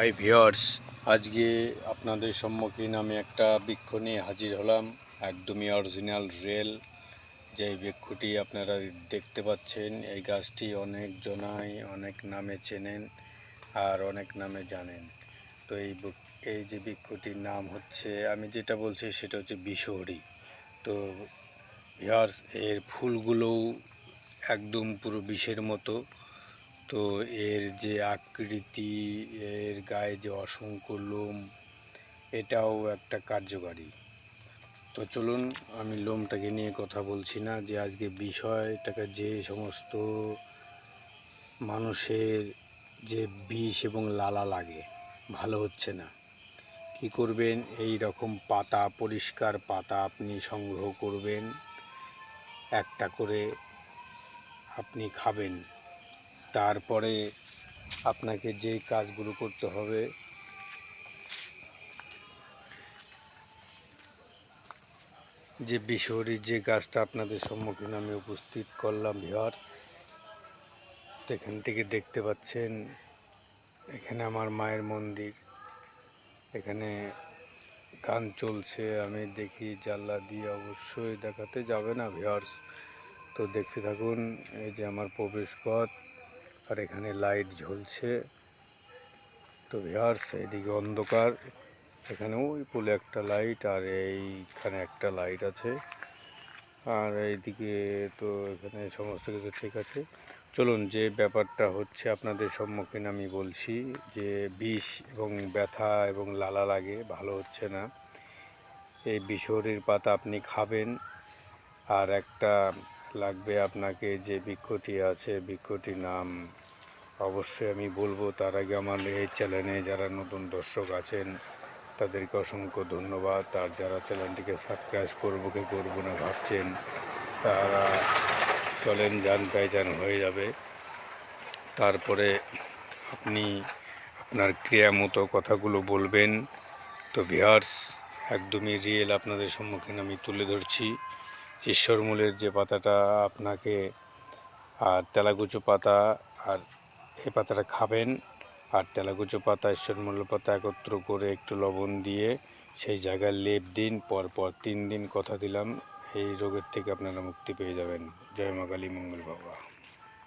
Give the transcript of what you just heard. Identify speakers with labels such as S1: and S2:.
S1: High viewers আজকে আপনাদের সম্মুখীন আমি একটা বৃক্ষ নিয়ে হাজির হলাম। একদমই অরিজিনাল রেল যে বৃক্ষটি আপনারা দেখতে পাচ্ছেন, এই গাছটি অনেক জনাই, অনেক নামে চেনেন আর অনেক নামে জানেন। তো এই এই যে বৃক্ষটির নাম হচ্ছে, আমি যেটা বলছি সেটা হচ্ছে বিষহরি তো ভিওর্স এর ফুলগুলোও একদম পুরো বিষের মতো। তো এর যে আকৃতি, এর গায়ে যে অসংখ্য লোম, এটাও একটা কার্যকারী। তো চলুন, আমি লোমটাকে নিয়ে কথা বলছি না যে আজকে বিষয়টাকে যে সমস্ত মানুষের যে বিষ এবং লালা লাগে, ভালো হচ্ছে না। কি করবেন? এই রকম পাতা, পরিষ্কার পাতা আপনি সংগ্রহ করবেন। একটা করে আপনি খাবেন। তারপরে আপনাকে যে কাজগুলো করতে হবে, যে বিশহরির যে গাছটা আপনাদের সম্মুখীন আমি উপস্থিত করলাম ভিওয়ার্স এখান থেকে দেখতে পাচ্ছেন, এখানে আমার মায়ের মন্দির, এখানে গান চলছে, আমি দেখি জানলা দিয়ে অবশ্যই দেখাতে যাবে না ভিওয়ার্স তো দেখতে থাকুন, এই যে আমার প্রবেশ পথ আর এখানে লাইট ঝুলছে তো ভিওয়ার্স এদিকে অন্ধকার। এখানে ওই পুলে একটা লাইট আর এইখানে একটা লাইট আছে। আর এইদিকে তো এখানে সমস্ত কিছু ঠিক আছে। চলুন যে ব্যাপারটা হচ্ছে আপনাদের সম্মুখীন আমি বলছি যে বিষ এবং ব্যথা এবং লালা লাগে, ভালো হচ্ছে না। এই বিষহরির পাতা আপনি খাবেন। আর একটা লাগবে আপনাকে যে বৃক্ষটি আছে বৃক্ষটির নাম। অবশ্যই আমি বলব, তার আগে আমার এই চ্যানেলে যারা নতুন দর্শক আছেন, তাদেরকে অসংখ্য ধন্যবাদ। আর যারা চ্যানেলটিকে সাবস্ক্রাইব করব কি করব না ভাবছেন, তারা চলেন, যান যান হয়ে যাবে। তারপরে আপনি আপনার ক্রিয়া মতো কথাগুলো বলবেন। তো ভিহার্স একদমই রিয়েল আপনাদের সম্মুখীন আমি তুলে ধরছি। ঈশ্বরমূলের যে পাতাটা আপনাকে আর তেলাগুচো পাতা আর এই পাতাটা খাবেন, আর তেলাগুচো পাতা ঈশ্বরমূল্য পাতা একত্র করে একটু লবণ দিয়ে সেই জায়গায় লেপ দিন পর পর তিন দিন কথা দিলাম, এই রোগের থেকে আপনারা মুক্তি পেয়ে যাবেন। জয় মা কালী, মঙ্গল বাবা।